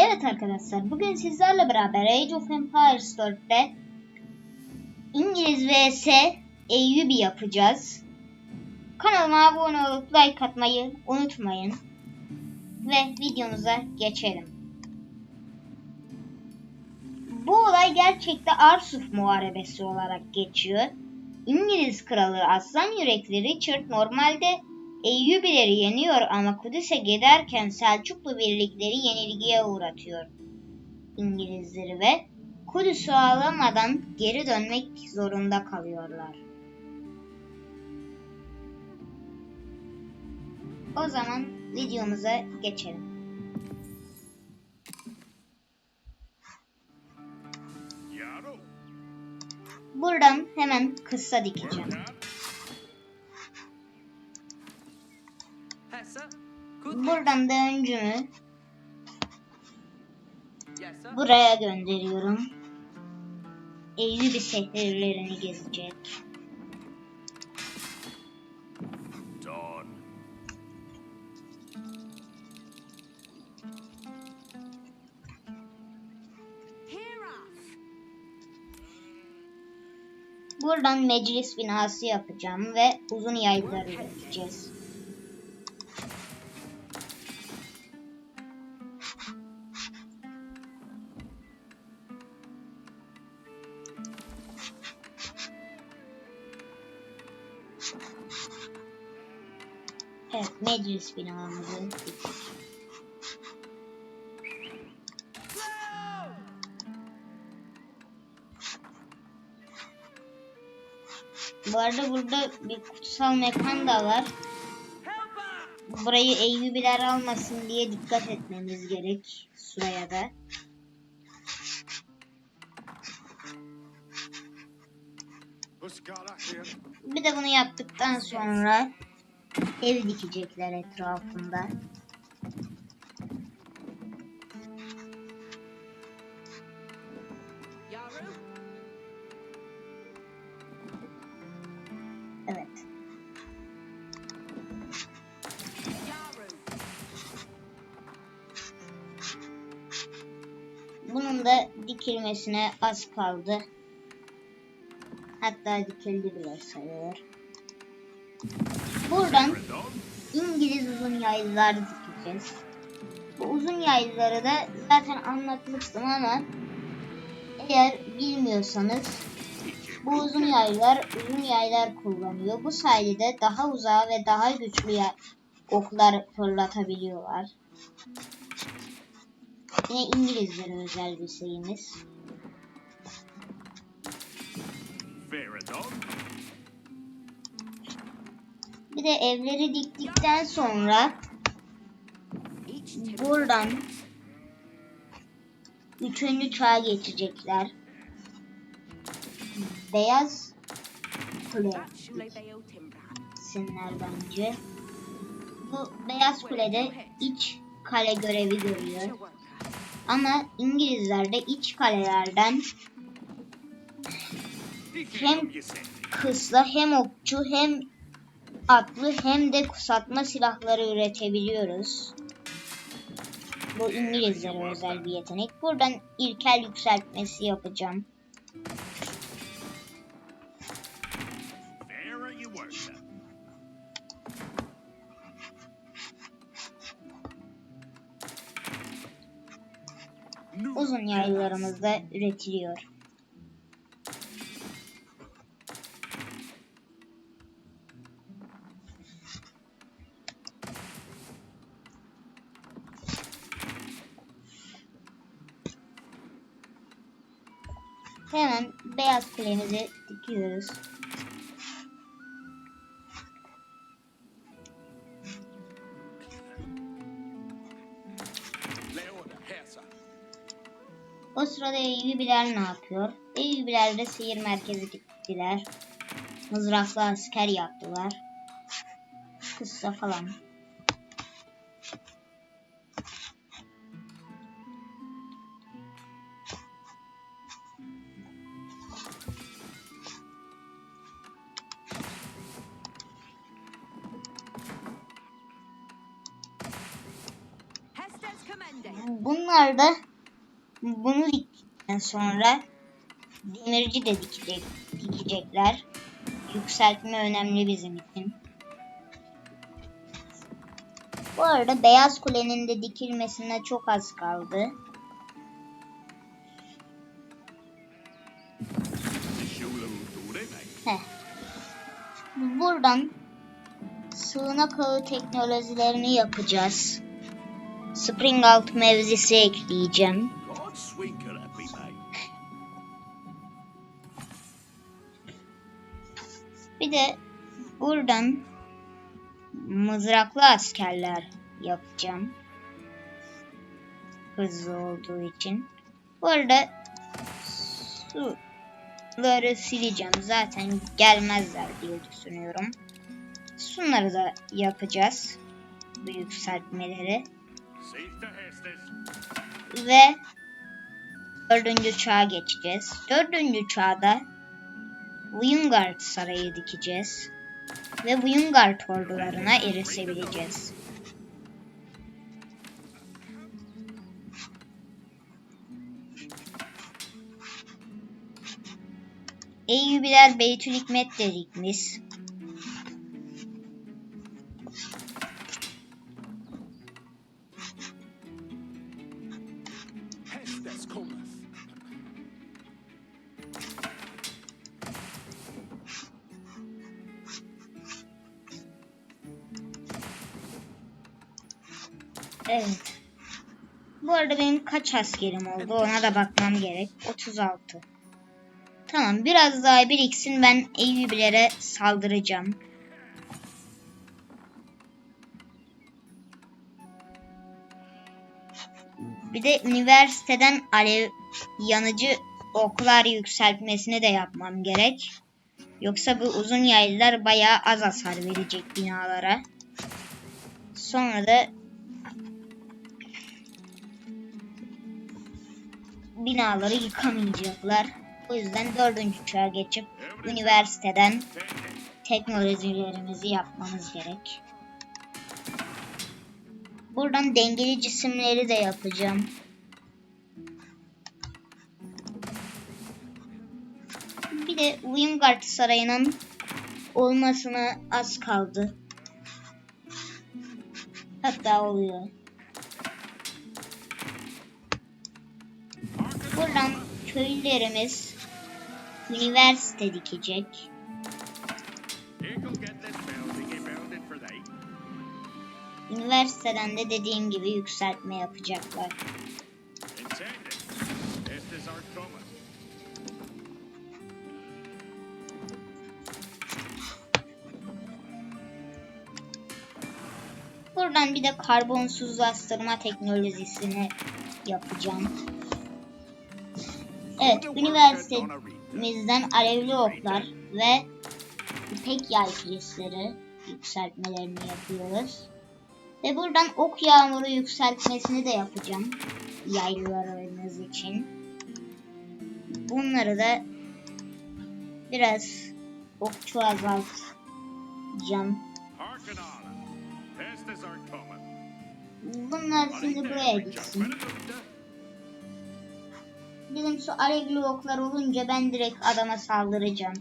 Evet arkadaşlar bugün sizlerle beraber Age of Empires 4'te İngiliz vs Eyyubi yapacağız. Kanalıma abone olup like atmayı unutmayın. Ve videomuza geçelim. Bu olay gerçekte Arsuf Muharebesi olarak geçiyor. İngiliz kralı Aslan Yürekli Richard normalde Eyyubileri yeniyor ama Kudüs'e giderken Selçuklu birlikleri yenilgiye uğratıyor İngilizleri ve Kudüs'ü alamadan geri dönmek zorunda kalıyorlar. O zaman videomuza geçelim. Buradan hemen kısa dikeceğim. Buradan da öncümü buraya gönderiyorum. Eyyubi şehirlerini gezecek. Dawn. Buradan meclis binası yapacağım ve uzun yayları üreteceğiz. Evet, meclis binamızı bitirdik. Bu arada burada bir kutsal mekan da var. Burayı Eyyubiler almasın diye dikkat etmemiz gerek şuraya da. Buscala here. Bir de bunu yaptıktan sonra ev dikecekler etrafında. Evet. Bunun da dikilmesine az kaldı. Hatta dikildi bile sayılır. Buradan. İngiliz uzun yaylılar dikeceğiz. Bu uzun yaylıları da zaten anlatmıştım ama eğer bilmiyorsanız bu uzun yaylar uzun yaylar kullanıyor. Bu sayede daha uzağa ve daha güçlü oklar fırlatabiliyorlar. Yine İngilizlere özel bir şeyimiz. Bir de evleri diktikten sonra buradan üçüncü çağa geçecekler. Beyaz kule sinler bence. Bu beyaz kulede iç kale görevi görüyor. Ama İngilizler de iç kalelerden Hem kısla hem okçu hem atlı hem de kuşatma silahları üretebiliyoruz. Bu İngilizlere özel bir yetenek. Buradan ilkel yükseltmesi yapacağım. Uzun yaylarımız da üretiliyor. Hemen beyaz kulemizi dikiyoruz. O sırada Eyyubiler ne yapıyor? Eyyubiler de seyir merkezi gittiler. Mızraklı asker yaptılar. Kıssa falan. Bunlar da bunu diktikten sonra demirci de dikecek, dikecekler. Yükseltme önemli bizim için. Bu arada Beyaz Kule'nin de dikilmesine çok az kaldı. Heh. Buradan sığınak ağı teknolojilerini yapacağız. Spring alt mevzisi ekleyeceğim. Bir de buradan mızraklı askerler yapacağım. Hızlı olduğu için. Bu arada suları sileceğim. Zaten gelmezler diye düşünüyorum. Şunları da yapacağız. Bu yükseltmeleri. Ve dördüncü çağa geçeceğiz. Dördüncü çağda Wingard Sarayı dikeceğiz. Ve Wingard ordularına erişebileceğiz. Eyyubiler Beytül Hikmet dedik Hestes cometh. Evet. Bu arada benim kaç askerim oldu ona da bakmam gerek. 36. Tamam biraz daha biriksin ben Eyyubilere saldıracağım. Bir de üniversiteden alev yanıcı oklar yükseltmesini de yapmam gerek. Yoksa bu uzun yaylılar bayağı az hasar verecek binalara. Sonra da binaları yıkamayacaklar. O yüzden dördüncü çağa geçip üniversiteden teknolojilerimizi yapmamız gerek. Buradan dengeli cisimleri de yapacağım. Bir de Wingard Sarayı'nın olmasına az kaldı. Hatta oluyor. Buradan köylülerimiz üniversite dikecek. Üniversiteden de dediğim gibi yükseltme yapacaklar. Buradan bir de karbonsuzlaştırma teknolojisini yapacağım. Evet, üniversitemizden alevli oklar ve ipek yay yükseltmelerini yapıyoruz. Ve buradan ok yağmuru yükseltmesini de yapacağım. Yaylılarımız için. Bunları da biraz okçu azaltacağım. Bunlar şimdi buraya gitsin. Bizim şu alevli oklar olunca ben direkt adama saldıracağım.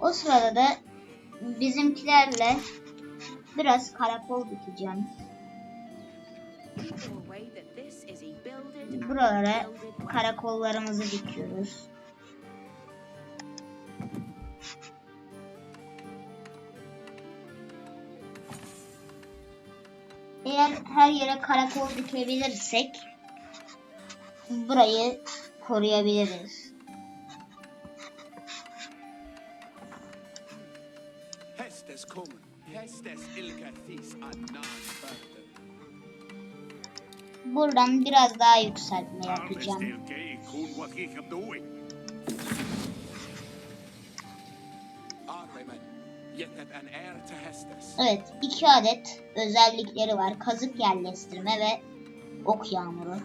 O sırada da bizimkilerle biraz karakol dikeceğim. Buralara karakollarımızı dikiyoruz. Eğer her yere karakol dikebilirsek burayı koruyabiliriz. Yetet an heir to Hestes. Evet, iki adet özellikleri var. Kazık yerleştirme ve ok yağmuru.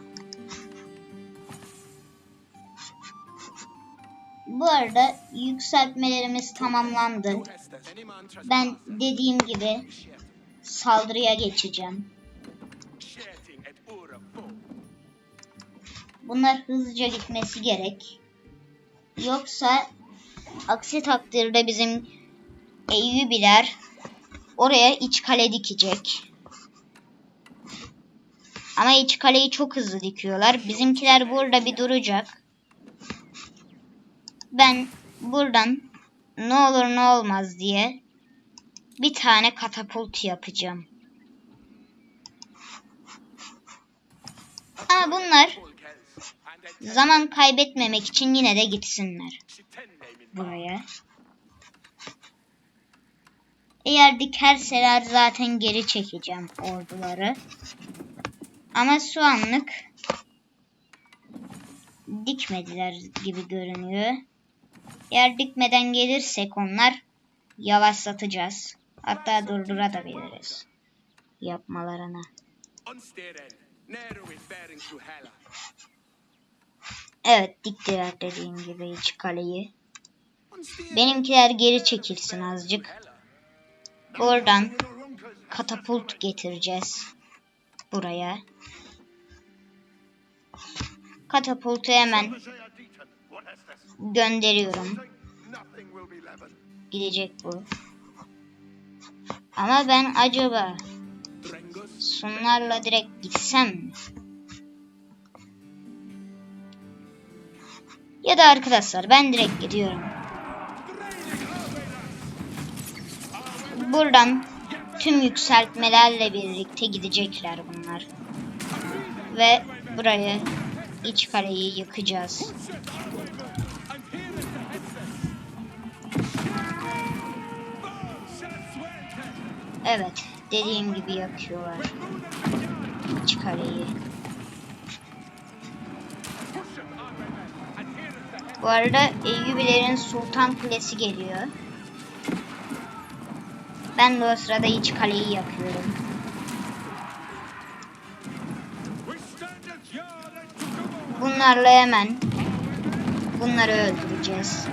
Bu arada yükseltmelerimiz tamamlandı. Ben dediğim gibi saldırıya geçeceğim. Bunlar hızlıca gitmesi gerek. Yoksa aksi takdirde bizim Eyyubiler oraya iç kale dikecek. Ama iç kaleyi çok hızlı dikiyorlar. Bizimkiler burada bir duracak. Ben buradan ne olur ne olmaz diye bir tane katapult yapacağım. Ama bunlar Zaman kaybetmemek için yine de gitsinler buraya. Eğer dikerseler zaten geri çekeceğim orduları. Ama şu anlık dikmediler gibi görünüyor. Eğer dikmeden gelirsek onlar yavaşlatacağız. Hatta durdurabiliriz yapmalarını. Unsteren. Nero Evet diktiler dediğim gibi iç kaleyi. Benimkiler geri çekilsin azıcık. Oradan katapult getireceğiz buraya. Katapultu hemen gönderiyorum. Gidecek bu. Ama ben acaba sunlarla direkt gitsem mi? Ya da arkadaşlar ben direkt gidiyorum. Buradan tüm yükseltmelerle birlikte gidecekler bunlar. Ve burayı iç kaleyi yıkacağız. Evet, dediğim gibi yakıyorlar. İç kaleyi. Bu arada Eyyubilerin Sultan Kulesi geliyor. Ben de o sırada iç kaleyi yakıyorum. Bunlarla hemen bunları öldüreceğiz.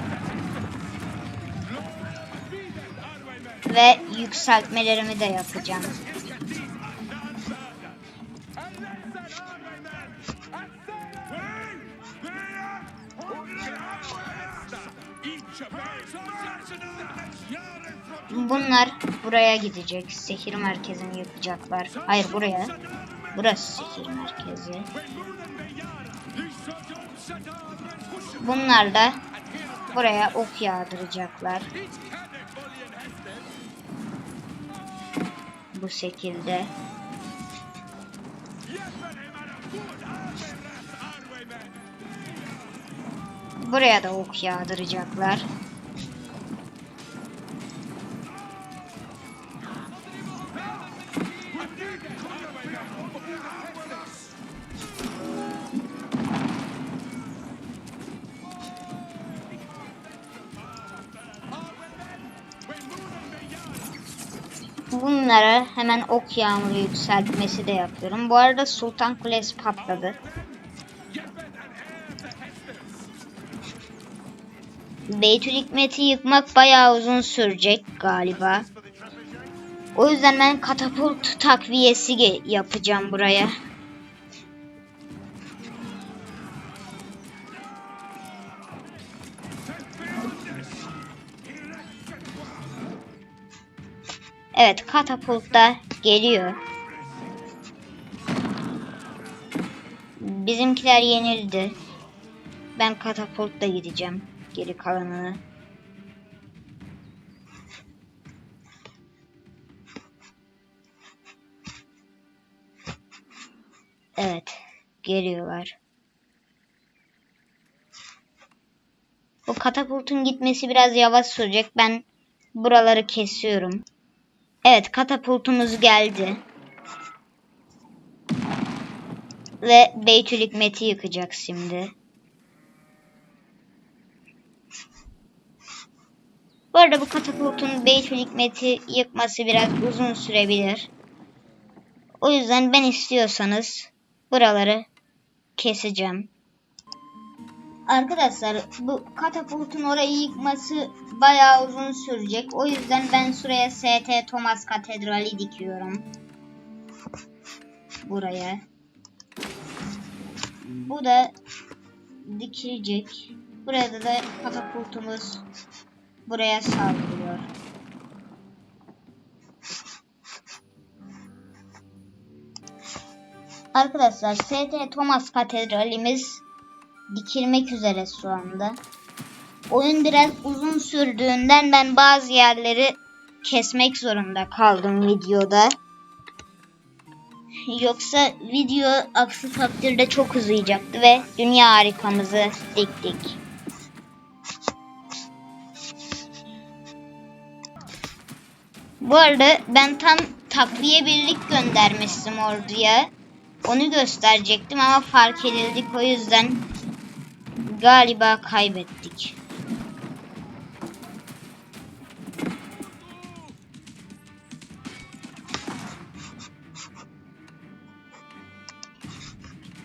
Ve yükseltmelerimi de yapacağım. Bunlar buraya gidecek. Sehir merkezini yapacaklar. Hayır buraya. Burası sehir merkezi. Bunlar da buraya ok yağdıracaklar. Bu şekilde. Buraya da ok yağdıracaklar. Bunlara hemen ok yağmuru yükseltmesi de yapıyorum. Bu arada Sultan Kulesi patladı. Beytül Hikmet'i yıkmak bayağı uzun sürecek galiba. O yüzden ben katapult takviyesi yapacağım buraya. Evet katapult da geliyor. Bizimkiler yenildi. Ben katapultla gideceğim. Geri kalanını. Evet. Geliyorlar. Bu katapultun gitmesi biraz yavaş sürecek. Ben buraları kesiyorum. Evet katapultumuz geldi. Ve Beytül Hikmet'i yıkacak şimdi. Bu arada bu katapultun Beytül Hikmet'i yıkması biraz uzun sürebilir. O yüzden ben istiyorsanız buraları keseceğim. Arkadaşlar bu katapultun orayı yıkması bayağı uzun sürecek. O yüzden ben şuraya ST Thomas Katedrali dikiyorum. Buraya. Bu da dikilecek. Burada da katapultumuz buraya saldırıyor. Arkadaşlar ST Thomas Katedralimiz dikilmek üzere şu anda. Oyun biraz uzun sürdüğünden ben bazı yerleri kesmek zorunda kaldım videoda. Yoksa video aksi takdirde çok uzayacaktı ve dünya harikamızı diktik. Bu arada ben tam takviye birlik göndermiştim orduya. Onu gösterecektim ama fark edildik o yüzden galiba kaybettik.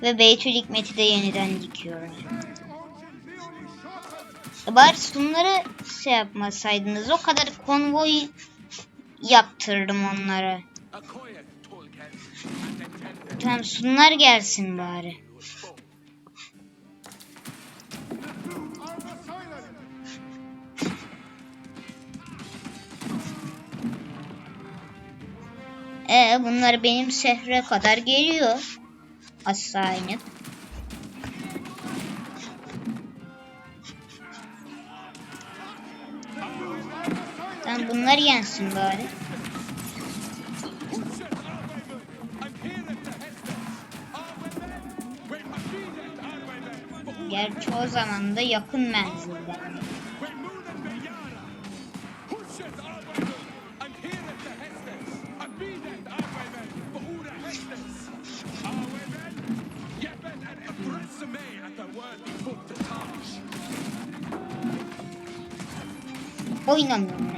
Ve Beytül Hikmet'i de yeniden dikiyorum. E Bari şunları şey yapmasaydınız. O kadar konvoy yaptırdım onlara. Tamam şunlar gelsin bari. Ee bunlar benim şehre kadar geliyor. Aşağı inip. Tamam bunlar yensin bari. Gerçi o zaman da yakın 多いなんだよね。